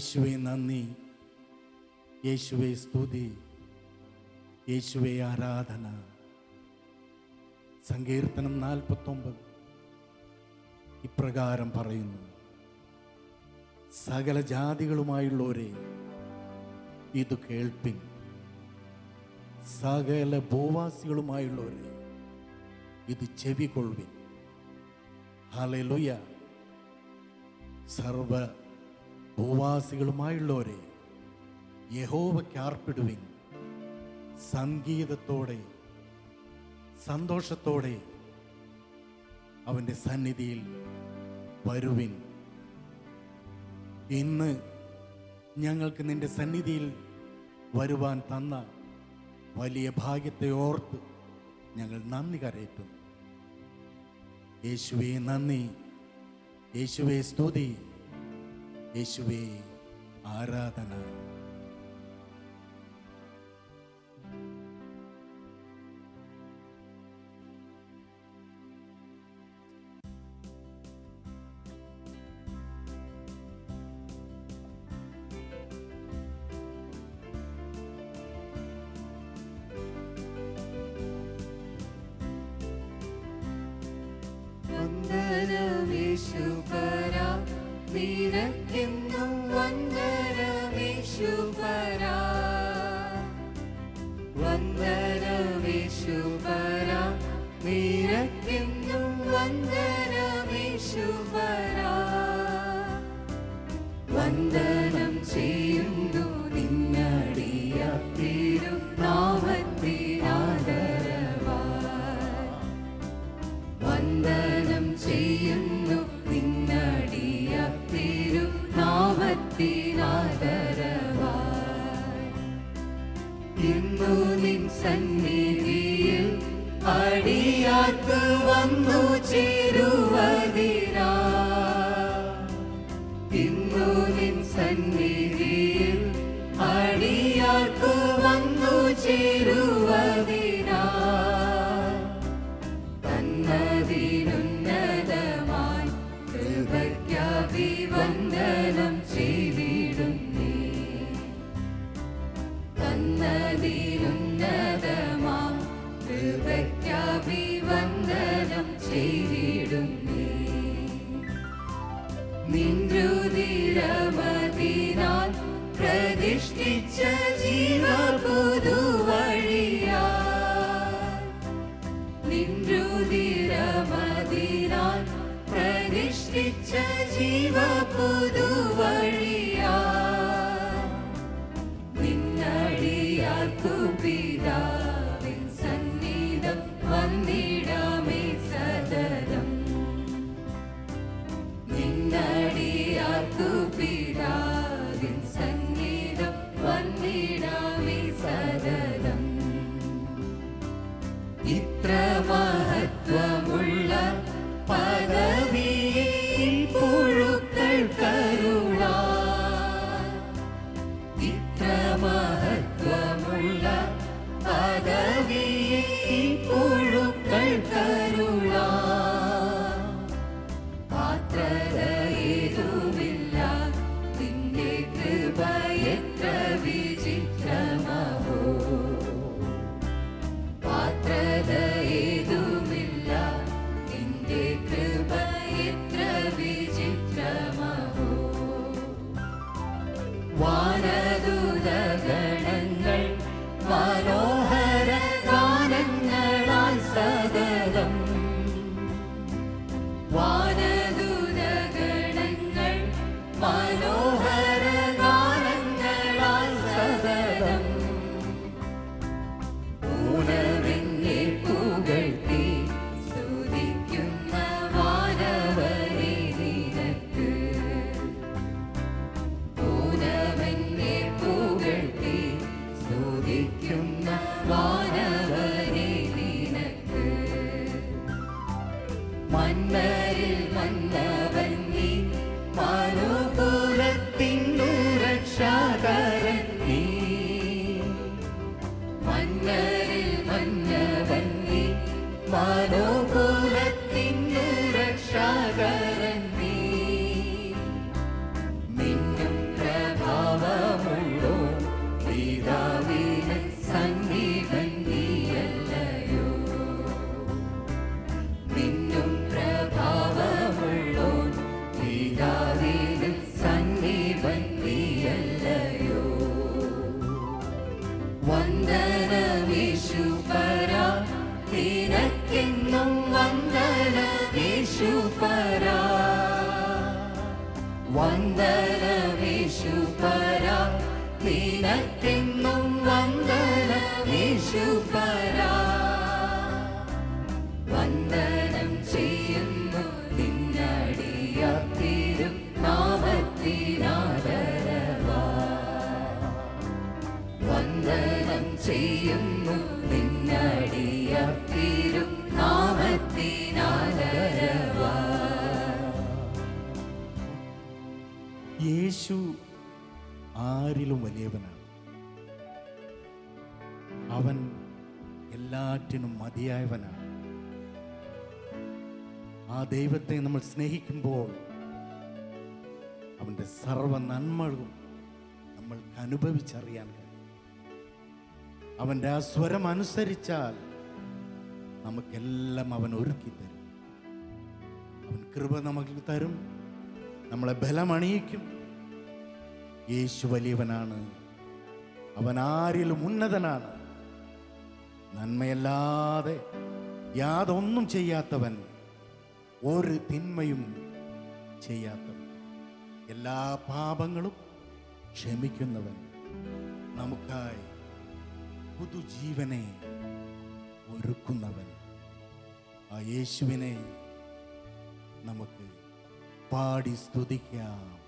യേശുവെ നന്ദി. യേശുവെ സ്തുതി. യേശുവെ ആരാധന. സങ്കീർത്തനം നാൽപ്പത്തൊമ്പത്. ഇപ്രകാരം പറയുന്നു. സകല ജാതികളുമായുള്ളവരെ ഇത് കേൾപ്പിൻ. സകല ഭൂവാസികളുമായുള്ളവരെ ഇത് ചെവികൊള്ളുവിൻ. ഹലലുയ സർവ ഭൂവാസികളുമായുള്ളവരെ യഹോവയ്ക്ക് ആർപ്പിടുവിൻ സംഗീതത്തോടെ സന്തോഷത്തോടെ അവന്റെ സന്നിധിയിൽ വരുവിൻ. ഇന്ന് ഞങ്ങൾക്ക് നിന്റെ സന്നിധിയിൽ വരുവാൻ തന്ന വലിയ ഭാഗ്യത്തെ ഓർത്ത് ഞങ്ങൾ നന്ദി കരയറ്റുന്നു. യേശുവേ നന്ദി. യേശുവേ സ്തുതി. യേശുവേ ആരാധന. വന്ദനമേശുപര പ്രതിഷ്ഠിച്ച ജീവപുതുവഴിയാ നിന്നടിയാർക്കു മതിയായവനാണ് ആ ദൈവത്തെ നമ്മൾ സ്നേഹിക്കുമ്പോൾ അവന്റെ സർവ നന്മകളും നമ്മൾക്ക് അനുഭവിച്ചറിയാൻ കഴിയും. അവന്റെ ആ സ്വരം അനുസരിച്ചാൽ നമുക്കെല്ലാം അവൻ ഒരുക്കി തരും. അവൻ കൃപ നമുക്ക് തരും നമ്മളെ ബലമണിയിക്കും. യേശു വലിയവനാണ്. അവൻ ആരിലും ഉന്നതനാണ്. നന്മയല്ലാതെ യാതൊന്നും ചെയ്യാത്തവൻ ഒരു തിന്മയും ചെയ്യാത്തവൻ. എല്ലാ പാപങ്ങളും ക്ഷമിക്കുന്നവൻ. നമുക്കായി പുതുജീവനെ ഒരുക്കുന്നവൻ. ആ യേശുവിനെ നമുക്ക് പാടി സ്തുതിക്കാം.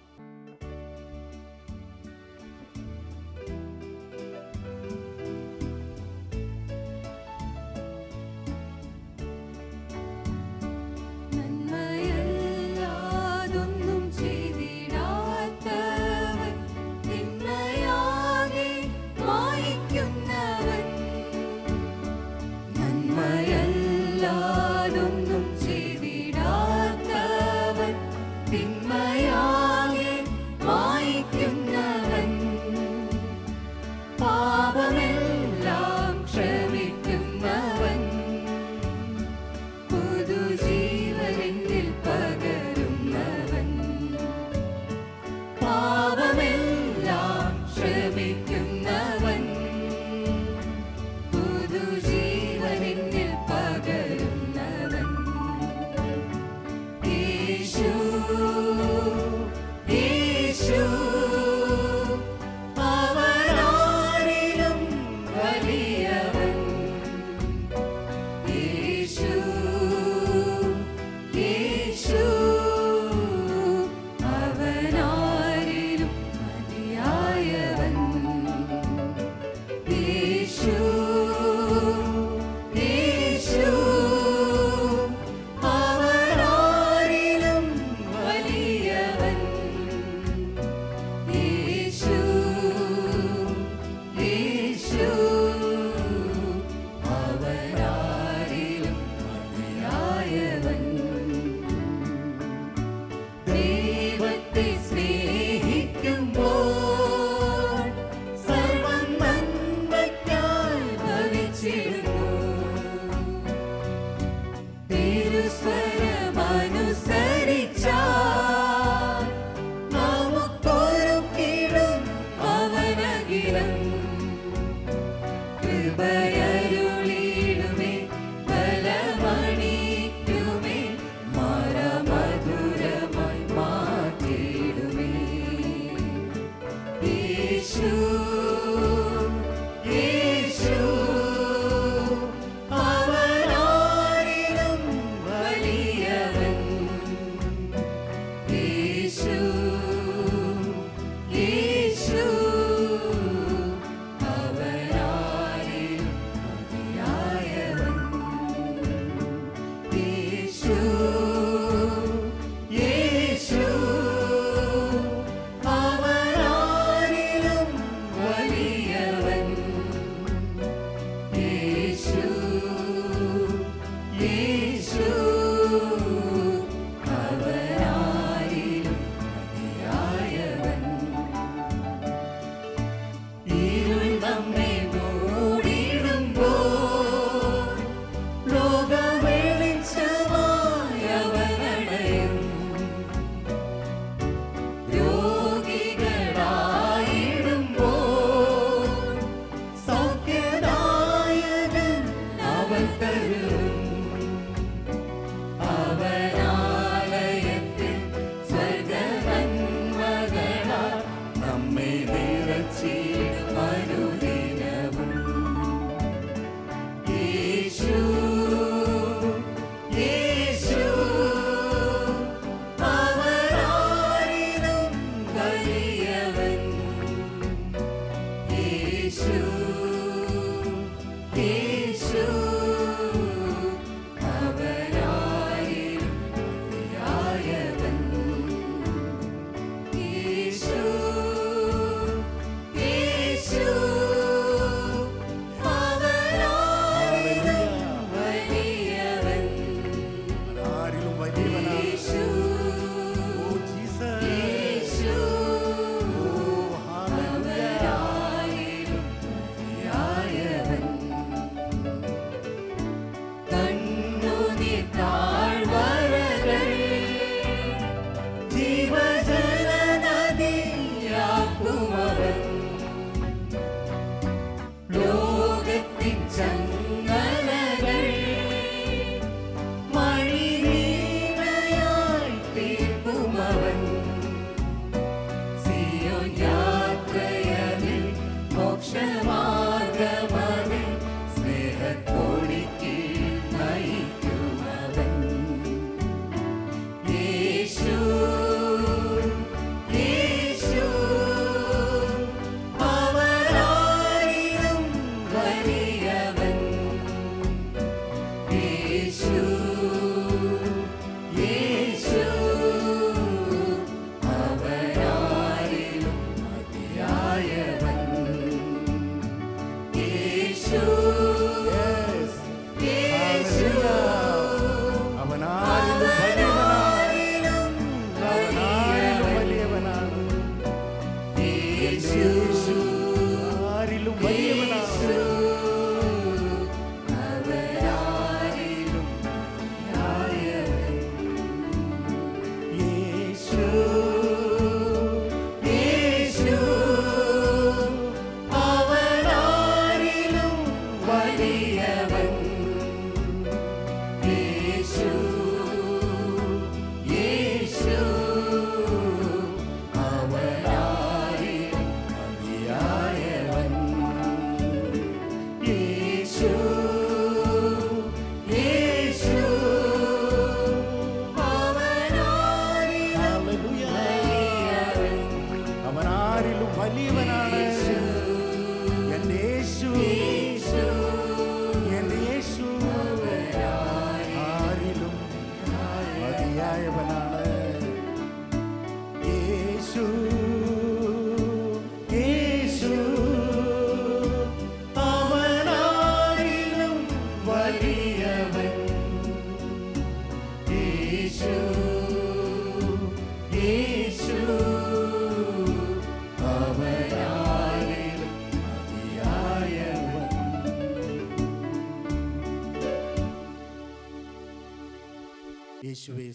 see.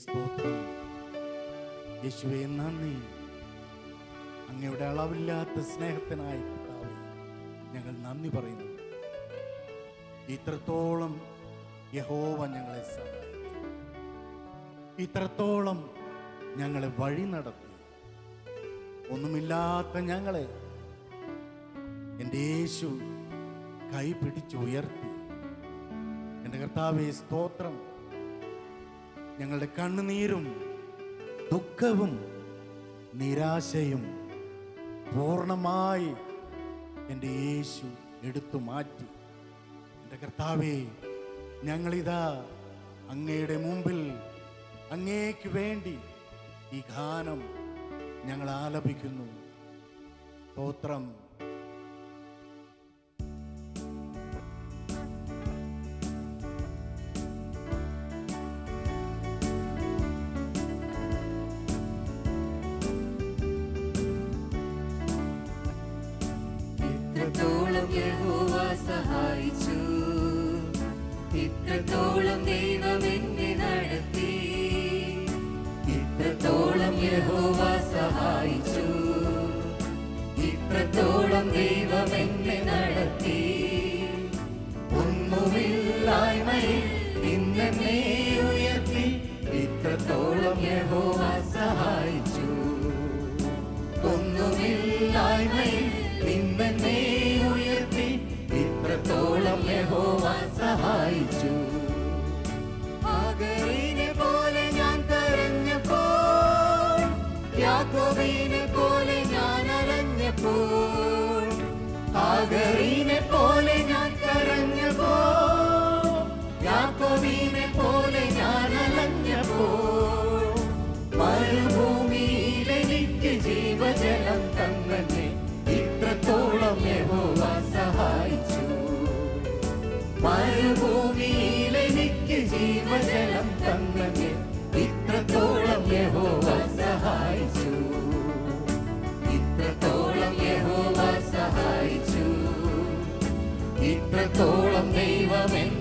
സ്തോത്രം. യേശുവേ നന്ദി. അങ്ങയുടെ അളവില്ലാത്ത സ്നേഹത്തിനായി കർത്താവെ ഞങ്ങൾ നന്ദി പറയുന്നു. ഇത്രത്തോളം യഹോവ ഞങ്ങളെ ഇത്രത്തോളം ഞങ്ങളെ വഴി നടത്തി. ഒന്നുമില്ലാത്ത ഞങ്ങളെ എന്റെ യേശു കൈ പിടിച്ചുയർത്തി എന്റെ കർത്താവേ സ്തോത്രം. ഞങ്ങളുടെ കണ്ണുനീരും ദുഃഖവും നിരാശയും പൂർണമായി എന്റെ യേശു എടുത്തു മാറ്റി. എന്റെ കർത്താവേ ഞങ്ങളിതാ അങ്ങയുടെ മുമ്പിൽ അങ്ങേക്ക് വേണ്ടി ഈ ഗാനം ഞങ്ങൾ ആലപിക്കുന്നു. സ്തോത്രം. ദിവസത്തോളം യഹോവ സഹായിച്ചു. ഒന്നുമില്ലായ്മയിൽ നിന്നെ ഉയർത്തി ഇത്രത്തോളം യഹോവ സഹായിച്ചു. പകരെ ജീവജലം തന്നെ ഇത്രത്തോളം സഹായിച്ചു. മരുഭൂമിയിൽ എനിക്ക് ജീവജലം തന്നെ ഇത്രത്തോളം യഹോവ സഹായിച്ചു. ഇത്രത്തോളം യഹോവ സഹായിച്ചു. ഇത്രത്തോളം ദൈവം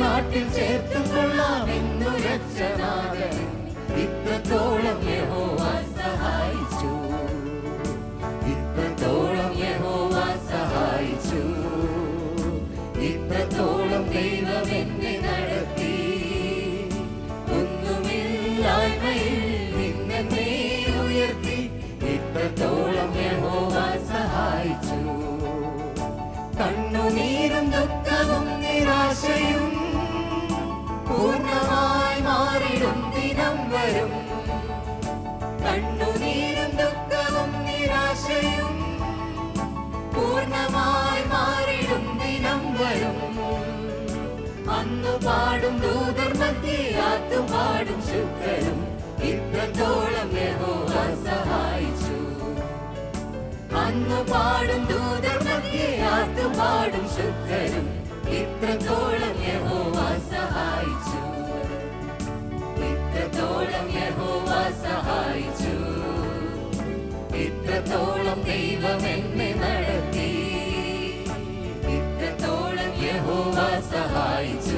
നാട്ടിൽ ചേർത്തും കൊള്ളാമെന്നു രക്ഷനാഥൻ ഇത്രത്തോളം സഹായിച്ചു. ഇത്രത്തോളം യഹോവ സഹായിച്ചു. ഇത്രത്തോളം ദൈവം എന്നെ നടത്തി. ഒന്നുമില്ലായ്മയിൽ നിന്നെ ഉയർത്തി. ഇത്രത്തോളം വരും. കണ്ണുനീരും ദുഃഖവും നിരാശയും പൂർണമായി മാറിടും ദിനം വരും. അന്നു പാടും ദൂതർ മധ്യയാത്തു പാടും ശുദ്ധരും. ഇത്രത്തോളം യഹോവ സഹായിച്ചു. അന്നു പാടും ദൂതർ മധ്യയാത്തു പാടും ശുദ്ധരും. ഇത്രത്തോളം സഹായിച്ചു. ഇത്രത്തോളം ദൈവം എന്നെ നടത്തി. ഇത്രത്തോളം യഹോവ സഹായിച്ചു.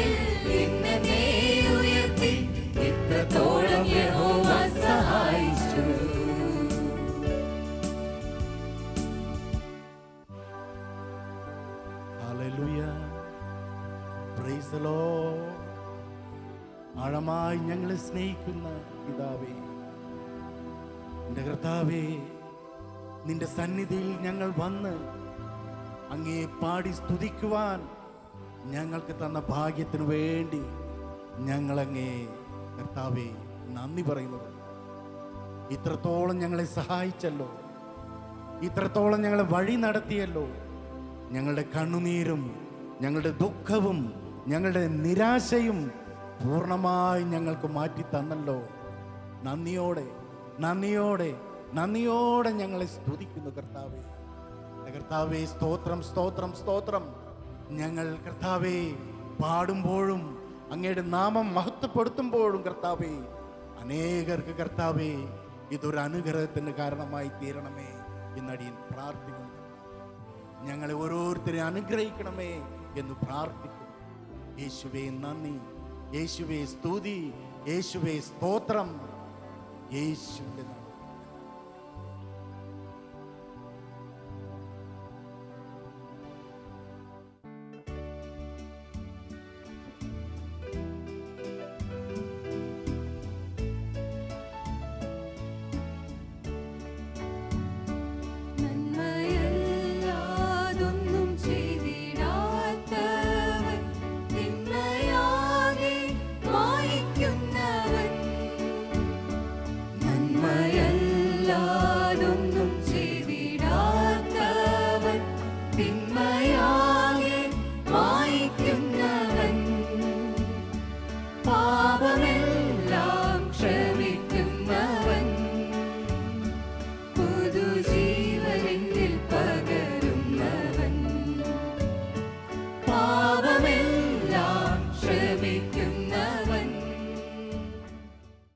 Praise ആഴമായി ഞങ്ങളെ സ്നേഹിക്കുന്ന പിതാവേ എന്റെ കർത്താവേ നിന്റെ സന്നിധിയിൽ ഞങ്ങൾ വന്ന് അങ്ങേ പാടി സ്തുതിക്കുവാൻ ഞങ്ങൾക്ക് തന്ന ഭാഗ്യത്തിനു വേണ്ടി ഞങ്ങളങ്ങേ കർത്താവേ നന്ദി പറയുന്നത്. ഇത്രത്തോളം ഞങ്ങളെ സഹായിച്ചല്ലോ. ഇത്രത്തോളം ഞങ്ങളെ വഴി നടത്തിയല്ലോ. ഞങ്ങളുടെ കണ്ണുനീരും ഞങ്ങളുടെ ദുഃഖവും ഞങ്ങളുടെ നിരാശയും പൂർണമായി ഞങ്ങൾക്ക് മാറ്റി തന്നല്ലോ. നന്ദിയോടെ നന്ദിയോടെ നന്ദിയോടെ ഞങ്ങളെ സ്തുതിക്കുന്നു കർത്താവേ. കർത്താവേ സ്തോത്രം സ്തോത്രം സ്തോത്രം. ഞങ്ങൾ കർത്താവേ പാടുമ്പോഴും അങ്ങയുടെ നാമം മഹത്വപ്പെടുത്തുമ്പോഴും കർത്താവേ അനേകർക്ക് കർത്താവേ ഇതൊരു അനുഗ്രഹത്തിന് കാരണമായി തീരണമേ എന്നടിയൻ പ്രാർത്ഥിക്കുന്നു. ഞങ്ങളെ ഓരോരുത്തരെ അനുഗ്രഹിക്കണമേ എന്ന് പ്രാർത്ഥിക്കുന്നു. യേശുവേ നന്ദി. യേശുവേ സ്തുതി. യേശുവേ സ്തോത്രം. യേശുവിന്റെ